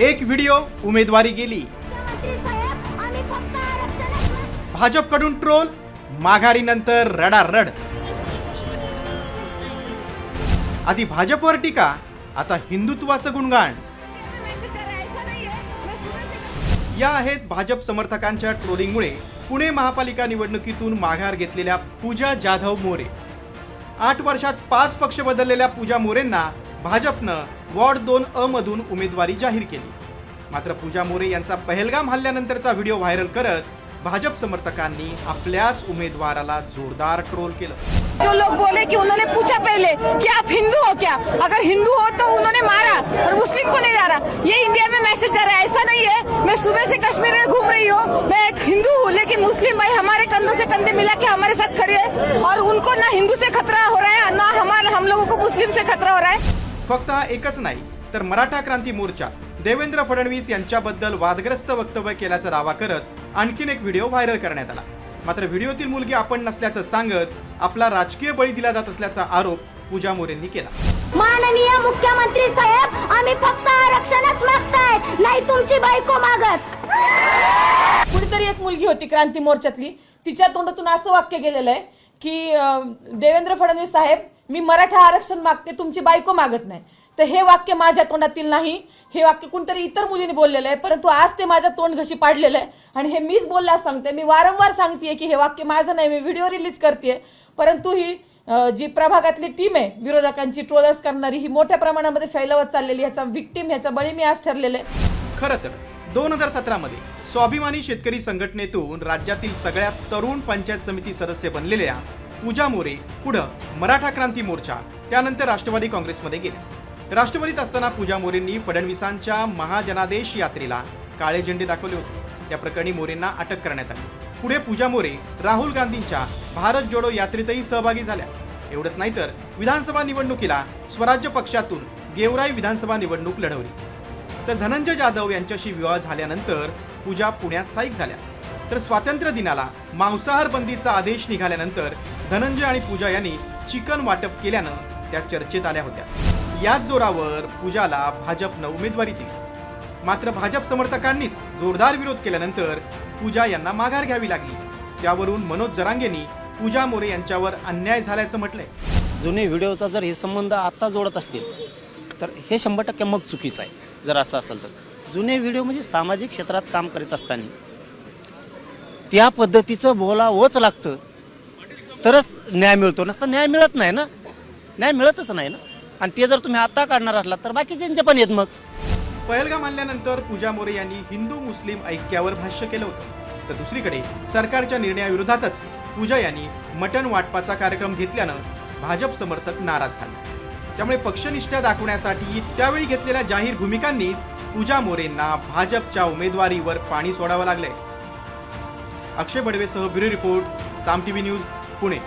एक व्हिडिओ उमेदवारी गेली. भाजपकडून ट्रोल माघारीनंतर रडारड. आधी भाजपवर टीका आता हिंदुत्वाचं गुणगान या आहेत भाजप समर्थकांच्या ट्रोलिंगमुळे पुणे महापालिका निवडणुकीतून माघार घेतलेल्या पूजा जाधव मोरे. आठ वर्षात पाच पक्ष बदललेल्या पूजा मोरेंना भाजपनं वॉर्ड दोन अ मधून उमेदवारी जाहीर केली. मात्र पूजा मोरे यांचा पहलगाम हल्ल्यानंतरचा व्हिडिओ व्हायरल करत भाजप समर्थकांनी आपल्याच उमेदवाराला जोरदार ट्रोल केलं. जो लोग बोले कि उन्होंने पूछा पहले कि आप हिंदू हो क्या? अगर हिंदू हो तो उन्होंने मारा और मुस्लिम को नहीं मारा ये इंडिया में मैसेज जा रहा है ऐसा नहीं है। मैं सुबह से कश्मीर में घूम रही हूँ मैं एक हिंदू हूँ लेकिन मुस्लिम भाई हमारे कंधों से कंधे मिला के हमारे साथ खड़े है और उनको ना हिंदू से खतरा हो रहा है ना हमारे हम लोगों को मुस्लिम से खतरा हो रहा है। फक्त हा एकच नाही तर मराठा क्रांती मोर्चा. देवेंद्र फडणवीस यांच्याबद्दल वादग्रस्त वक्तव्य केल्याचा दावा करत आणखीन एक व्हिडिओ व्हायरल करण्यात आला. मात्र व्हिडिओतील मुलगी आपण नसल्याचं सांगत आपला राजकीय बळी दिला जात असल्याचा आरोप पूजा मोरेंनी केला. माननीय मुख्यमंत्री साहेब आम्ही फक्त आरक्षणच मागतायत नाही तुमची बायको मागत. कुणीतरी एक मुलगी होती क्रांती मोर्चातली. तिच्या तोंडातून असं वाक्य गेलेलं आहे की देवेंद्र फडणवीस साहेब मी मराठा आरक्षण मागते तुमची बायको मागत नाही. तर हे वाक्य माझ्या तोंडातील नाही. हे वाक्य कोणतरी इतर मुलीने बोललेलं आहे परंतु आज ते माझ्या तोंड घशी पाडलेलं आहे. आणि हे मीच बोलल्यास सांगते मी वारंवार सांगते की हे वाक्य माझं नाही मी व्हिडिओ रिलीज करते परंतु ही जी प्रभागातली टीम आहे विरोधकांची ट्रोलर्स करणारी ही मोठ्या प्रमाणामध्ये फैलवत चाललेली ह्याचा विक्टीम ह्याचा बळी मी आज ठरलेलं आहे. खरं तर दोन हजार सतरामध्ये स्वाभिमानी शेतकरी संघटनेतून राज्यातील सगळ्यात तरुण पंचायत समिती सदस्य बनलेल्या पूजा मोरे पुढं मराठा क्रांती मोर्चा त्यानंतर राष्ट्रवादी काँग्रेसमध्ये गेल्या राष्ट्रवादीत असताना पूजा मोरेंनी फडणवीसांच्या महाजनादेश यात्रेला काळे झेंडे दाखवले होते. त्या प्रकरणी मोरेंना अटक करण्यात आली. पुढे पूजा मोरे राहुल गांधींच्या भारत जोडो यात्रेतही सहभागी झाल्या. एवढंच नाही तर विधानसभा निवडणुकीला स्वराज्य पक्षातून गेवराई विधानसभा निवडणूक लढवली. तर धनंजय जाधव यांच्याशी विवाह झाल्यानंतर पूजा पुण्यात स्थायिक झाल्या. तर स्वातंत्र्य दिनाला मांसाहार बंदीचा आदेश निघाल्यानंतर धनंजय आणि पूजा यांनी चिकन वाटप केल्यानं त्या चर्चेत आल्या होत्या. याच जोरावर पूजाला भाजपनं उमेदवारी दिली. मात्र भाजप समर्थकांनीच जोरदार विरोध केल्यानंतर पूजा यांना माघार घ्यावी लागली. त्यावरून मनोज जरांगेंनी पूजा मोरे यांच्यावर अन्याय झाल्याचं म्हटलंय. जुने व्हिडिओचा जर हे संबंध आत्ता जोडत असतील तर हे शंभर टक्के मग चुकीचं आहे. जर असं असेल तर. जुने व्हिडिओ म्हणजे सामाजिक क्षेत्रात काम करीत असताना. त्या पद्धतीचं बोलावंच लागतं. तरच न्याय मिळतो. नसता न्याय मिळत नाही ना? न्याय मिळतच नाही ना? आणि ते जर तुम्ही आत्ता काढणार असलात तर बाकीच्यांचे पण येत मग. पहलगाम हल्ल्यानंतर पूजा मोरे यांनी हिंदू मुस्लिम ऐक्यावर भाष्य केलं होतं. तर दुसरीकडे सरकारच्या निर्णयाविरोधातच पूजा यांनी मटण वाटपाचा कार्यक्रम घेतल्यानं भाजप समर्थक नाराज झाले. त्यामुळे पक्षनिष्ठा दाखवण्यासाठी त्यावेळी घेतलेल्या जाहीर भूमिकांनीच पूजा मोरेंना भाजपच्या उमेदवारीवर पाणी सोडावं लागलंय. Akshay बडवेसह bureau report Saam TV news Pune.